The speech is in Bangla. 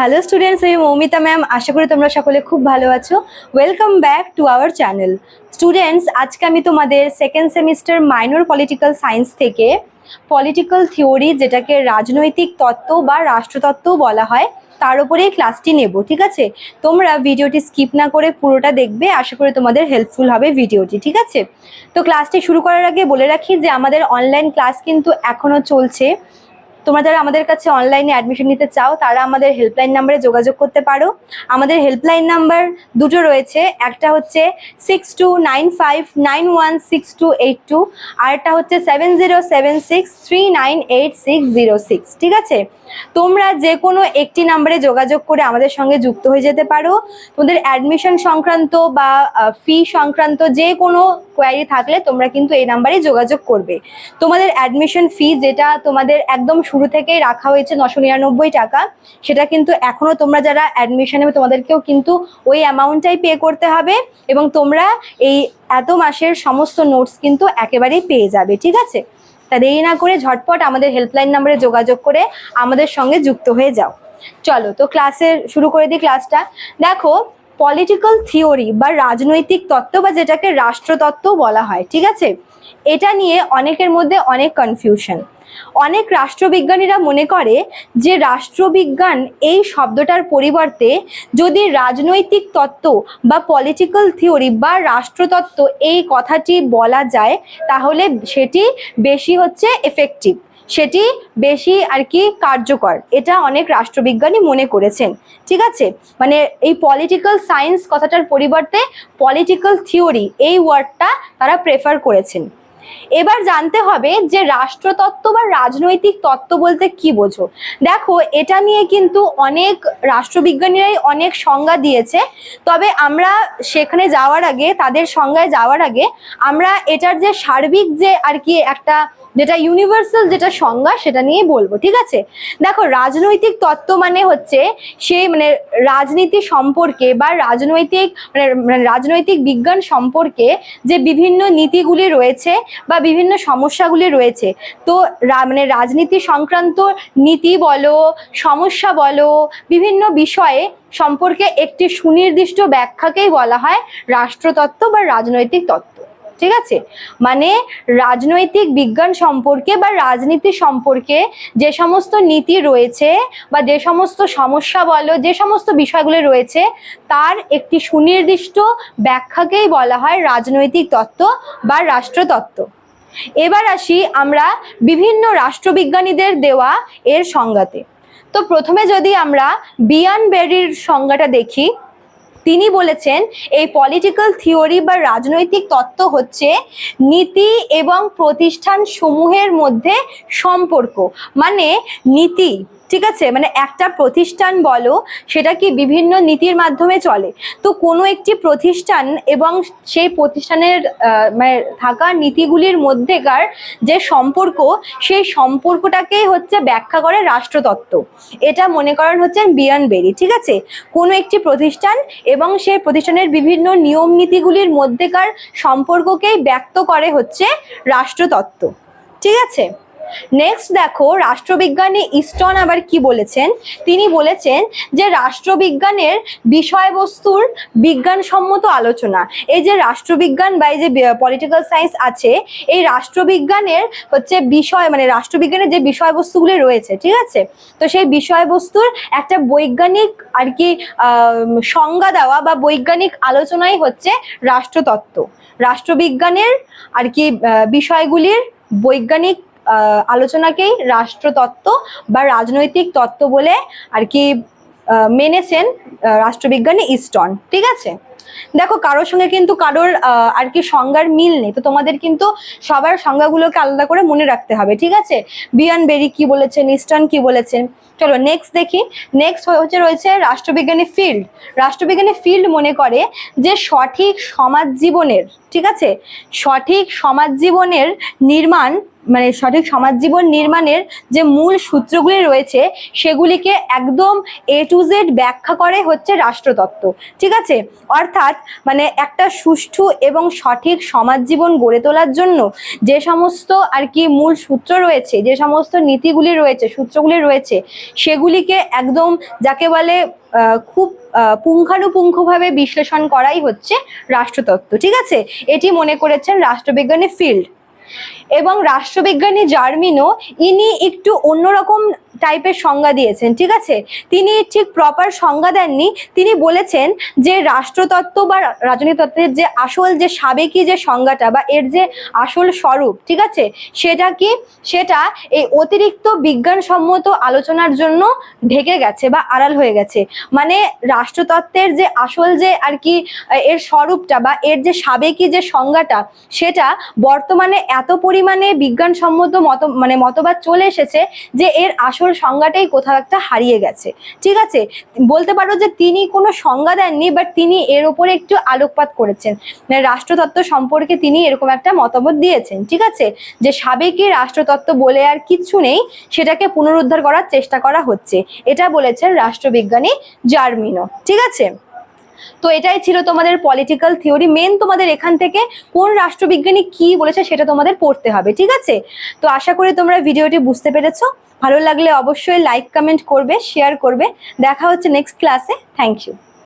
হ্যালো স্টুডেন্টস আমি মৌমিতা ম্যাম আশা করি তোমরা সকলে খুব ভালো আছো। Welcome back to our channel students আজকে আমি তোমাদের second semester minor political science থেকে পলিটিক্যাল থিওরি যেটাকে রাজনৈতিক তত্ত্ব বা রাষ্ট্রতত্ত্বও বলা হয়, তার উপরেই ক্লাসটি নেব, ঠিক আছে? তোমরা ভিডিওটি স্কিপ না করে পুরোটা দেখবে, আশা করি তোমাদের হেল্পফুল হবে ভিডিওটি, ঠিক আছে? তো ক্লাসটি শুরু করার আগে বলে রাখি যে আমাদের অনলাইন ক্লাস কিন্তু এখনও চলছে। তোমরা যারা আমাদের কাছে অনলাইনে অ্যাডমিশন নিতে চাও, তারা আমাদের হেল্পলাইন নাম্বারে যোগাযোগ করতে পারো। আমাদের হেল্পলাইন নাম্বার দুটো রয়েছে। একটা হচ্ছে six two nine five nine one six two eight two আর একটা হচ্ছে seven zero seven six three nine eight six zero six ঠিক আছে? তোমরা যে কোনো একটি নাম্বারে যোগাযোগ করে আমাদের সঙ্গে যুক্ত হয়ে যেতে পারো। তোমাদের অ্যাডমিশন সংক্রান্ত বা ফি সংক্রান্ত যে কোনো কোয়ারি থাকলে তোমরা কিন্তু এই নাম্বারে যোগাযোগ করবে। তোমাদের অ্যাডমিশন ফি যেটা তোমাদের একদম থেকেই রাখা হয়েছে নশো নিরানব্বই টাকা। সেটা কিন্তু এখনও তোমরা যারা অ্যাডমিশন নেবে, তোমাদেরকেও কিন্তু ওই অ্যামাউন্টটাই পে করতে হবে এবং তোমরা এই এত মাসের সমস্ত নোটস কিন্তু একেবারেই পেয়ে যাবে, ঠিক আছে? তা দেরি না করে ঝটপট আমাদের হেল্পলাইন নাম্বারে যোগাযোগ করে আমাদের সঙ্গে যুক্ত হয়ে যাও। চলো, তো ক্লাসের শুরু করে দিই ক্লাসটা দেখো পলিটিক্যাল থিওরি বা রাজনৈতিক তত্ত্ব বা যেটাকে রাষ্ট্রতত্ত্ব বলা হয়, ঠিক আছে? এটা নিয়ে অনেকের মধ্যে অনেক কনফিউশন অনেক রাষ্ট্রবিজ্ঞানীরা মনে করে যে রাষ্ট্রবিজ্ঞান এই শব্দটার পরিবর্তে যদি রাজনৈতিক তত্ত্ব বা পলিটিক্যাল থিওরি বা রাষ্ট্রতত্ত্ব এই কথাটি বলা যায়, তাহলে সেটি বেশি হচ্ছে এফেক্টিভ সেটি বেশি আর কি কার্যকর। এটা অনেক রাষ্ট্রবিজ্ঞানী মনে করেছেন, ঠিক আছে? মানে এই পলিটিক্যাল সায়েন্স কথাটার পরিবর্তে পলিটিক্যাল থিওরি এই ওয়ার্ডটা তারা প্রেফার করেছেন। এবার জানতে হবে যে রাষ্ট্রতত্ত্ব বা রাজনৈতিক তত্ত্ব বলতে কি বোঝো? দেখো, এটা নিয়ে কিন্তু অনেক রাষ্ট্রবিজ্ঞানীরাই অনেক সংজ্ঞা দিয়েছে। তবে আমরা সেখানে যাওয়ার আগে, তাদের সংজ্ঞায় যাওয়ার আগে, আমরা এটার যে সার্বিক যে আর কি একটা যেটা ইউনিভার্সাল যেটা সংজ্ঞা, সেটা নিয়ে বলব, ঠিক আছে? দেখো, রাজনৈতিক তত্ত্ব মানে হচ্ছে সেই মানে রাজনীতি সম্পর্কে বা রাজনৈতিক মানে মানে রাজনৈতিক বিজ্ঞান সম্পর্কে যে বিভিন্ন নীতিগুলি রয়েছে বা বিভিন্ন সমস্যাগুলি রয়েছে। তো মানে রাজনীতি সংক্রান্ত নীতি বলো, সমস্যা বলো, বিভিন্ন বিষয়ে সম্পর্কে একটি সুনির্দিষ্ট ব্যাখ্যাকেই বলা হয় রাষ্ট্রতত্ত্ব বা রাজনৈতিক তত্ত্ব। ঠিক আছে? মানে রাজনৈতিক বিজ্ঞান সম্পর্কে বা রাজনীতি সম্পর্কে যে সমস্ত নীতি রয়েছে বা যে সমস্ত সমস্যা বলো, যে সমস্ত বিষয়গুলি রয়েছে, তার একটি সুনির্দিষ্ট ব্যাখ্যাকেই বলা হয় রাজনৈতিক তত্ত্ব বা রাষ্ট্রতত্ত্ব। এবার আসি আমরা বিভিন্ন রাষ্ট্রবিজ্ঞানীদের দেওয়া এর সংজ্ঞাতে। তো প্রথমে যদি আমরা বিয়ান বেরির সংজ্ঞাটা দেখি তিনি বলেছেন, এই পলিটিক্যাল থিওরি বা রাজনৈতিক তত্ত্ব হচ্ছে নীতি এবং প্রতিষ্ঠান সমূহের মধ্যে সম্পর্ক। মানে নীতি ঠিক আছে? মানে একটা প্রতিষ্ঠান বলো, সেটা কি বিভিন্ন নীতির মাধ্যমে চলে। তো কোনো একটি প্রতিষ্ঠান এবং সেই প্রতিষ্ঠানের মানে থাকা নীতিগুলির মধ্যেকার যে সম্পর্ক, সেই সম্পর্কটাকেই হচ্ছে ব্যাখ্যা করে রাষ্ট্রতত্ত্ব। এটা মনে করেন হচ্ছেন বিয়ান বেরি, ঠিক আছে? কোনো একটি প্রতিষ্ঠান এবং সেই প্রতিষ্ঠানের বিভিন্ন নিয়ম নীতিগুলির মধ্যেকার সম্পর্ককেই ব্যক্ত করে হচ্ছে রাষ্ট্রতত্ত্ব। ঠিক আছে? নেক্সট দেখো, রাষ্ট্রবিজ্ঞানী ইস্টন আবার কি বলেছেন? তিনি বলেছেন যে রাষ্ট্রবিজ্ঞানের বিষয়বস্তুর বিজ্ঞানসম্মত আলোচনা, এই যে রাষ্ট্রবিজ্ঞান বা এই যে পলিটিক্যাল সায়েন্স আছে, এই রাষ্ট্রবিজ্ঞানের হচ্ছে বিষয় মানে রাষ্ট্রবিজ্ঞানের যে বিষয়বস্তুগুলি রয়েছে, ঠিক আছে? তো সেই বিষয়বস্তুর একটা বৈজ্ঞানিক আর কি সংজ্ঞা দেওয়া বা বৈজ্ঞানিক আলোচনাই হচ্ছে রাষ্ট্রতত্ত্ব। রাষ্ট্রবিজ্ঞানের আর কি বিষয়গুলির বৈজ্ঞানিক আলোচনাকেই রাষ্ট্রতত্ত্ব বা রাজনৈতিক তত্ত্ব বলে আর কি মেনেছেন রাষ্ট্রবিজ্ঞানী ইস্টন, ঠিক আছে? দেখো, কারোর সঙ্গে কিন্তু কারোর আর কি সংজ্ঞার মিল নেই, তো তোমাদের কিন্তু সবার সংজ্ঞাগুলোকে আলাদা করে মনে রাখতে হবে, ঠিক আছে? বিয়ান বেরি কি বলেছেন, ইস্টন কি বলেছেন? চলো নেক্সট দেখি। নেক্সট হচ্ছে রয়েছে রাষ্ট্রবিজ্ঞানী ফিল্ড। রাষ্ট্রবিজ্ঞানী ফিল্ড মনে করে যে সঠিক সমাজ জীবনের, ঠিক আছে? সঠিক সমাজ জীবনের নির্মাণ মানে সঠিক সমাজ জীবন নির্মাণের যে মূল সূত্রগুলি রয়েছে, সেগুলিকে একদম এ টু জেড ব্যাখ্যা করে হচ্ছে রাষ্ট্রতত্ত্ব। ঠিক আছে? অর্থাৎ মানে একটা সুষ্ঠু এবং সঠিক সমাজ জীবন গড়ে তোলার জন্য যে সমস্ত আর কি মূল সূত্র রয়েছে, যে সমস্ত নীতিগুলি রয়েছে, সূত্রগুলি রয়েছে, সেগুলিকে একদম যাকে বলে খুব পুঙ্খানুপুঙ্খভাবে বিশ্লেষণ করাই হচ্ছে রাষ্ট্রতত্ত্ব। ঠিক আছে? এটি মনে করেছেন রাষ্ট্রবিজ্ঞানী ফিল্ড। এবং রাষ্ট্রবিজ্ঞানী জার্মিনো ইনি একটু অন্যরকম টাইপের সংজ্ঞা দিয়েছেন, ঠিক আছে? তিনি ঠিক প্রপার সংজ্ঞা দেননি। তিনি বলেছেন যে রাষ্ট্রতত্ত্ব বা রাজনীতিতত্ত্বের যে আসল যে সাবেকি যে সংজ্ঞাটা বা এর যে আসল স্বরূপ, ঠিক আছে? সেটা কি? সেটা এই অতিরিক্ত বিজ্ঞানসম্মত আলোচনার জন্য ঢেকে গেছে বা আড়াল হয়ে গেছে। মানে রাষ্ট্রতত্ত্বের যে আসল যে আর কি, এর স্বরূপটা বা এর যে সাবেকি যে সংজ্ঞাটা, সেটা বর্তমানে এত পরিমাণে বিজ্ঞানসম্মত মত মানে মতবাদ চলে এসেছে যে এর আসল সংজ্ঞাটাই কোথাও একটা হারিয়ে গেছে। ঠিক আছে? বলতে পারো যে তিনি কোনো সংজ্ঞা দেননি বাট তিনি এর উপরে একটু আলোকপাত করেছেন। রাষ্ট্রতত্ত্ব সম্পর্কে তিনি এরকম একটা মতামত দিয়েছেন, ঠিক আছে? যে সাবেকি রাষ্ট্রতত্ত্ব বলে আর কিচ্ছু নেই, সেটাকে পুনরুদ্ধার করার চেষ্টা করা হচ্ছে। এটা বলেছেন রাষ্ট্রবিজ্ঞানী জার্মিনো, ঠিক আছে? তো এটাই ছিল তোমাদের পলিটিক্যাল থিওরি মেন তোমাদের এখান থেকে কোন রাষ্ট্রবিজ্ঞানী কি বলেছে সেটা তোমাদের পড়তে হবে, ঠিক আছে? তো আশা করি তোমরা ভিডিওটি বুঝতে পেরেছ। ভালো লাগলে অবশ্যই লাইক কমেন্ট করবে শেয়ার করবে। দেখা হচ্ছে নেক্সট ক্লাসে থ্যাংক ইউ